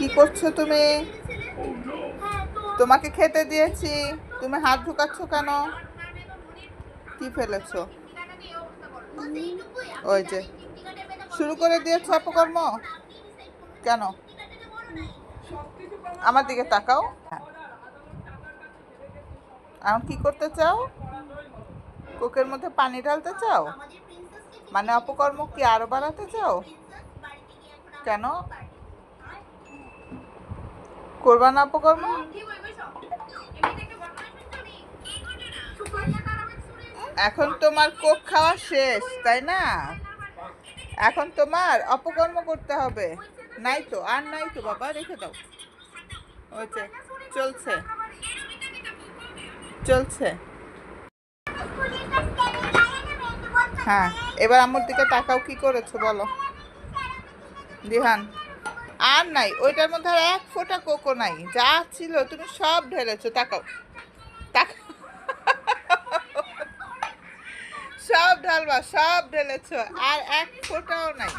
কি করছ তুমি? তোমাকে খেতে দিয়েছি। তুমি হাত ঢুকাচ্ছ কেন? কি ফেলেছো? ওই যে, শুরু করে দিয়েছ অপকর্ম? কেন? আমার দিকে তাকাও। এখন কি করতে চাও? কোকের মধ্যে পানি ঢালতে চাও? মানে অপকর্ম কি আরও বাড়াতে চাও? কেন? করবা না অপকর্ম? এখন তোমার কোক খাওয়া শেষ, তাই না? এখন তোমার অপকর্ম করতে হবে। নাই তো, আর নাই তো, বাবা, রেখে দাও। ওইছে চলছে। চলছে। হ্যাঁ এবার আমার দিকে তাকাও কি করেছ, বলো। দিহান আর নাই, ওইটার মধ্যে আর এক ফোঁটা কোকো নাই, যা ছিল তুমি সব ঢেলেছ, তাকাও, তাক, সব ঢালবা, সব ঢেলেছো, আর এক ফোঁটাও নাই।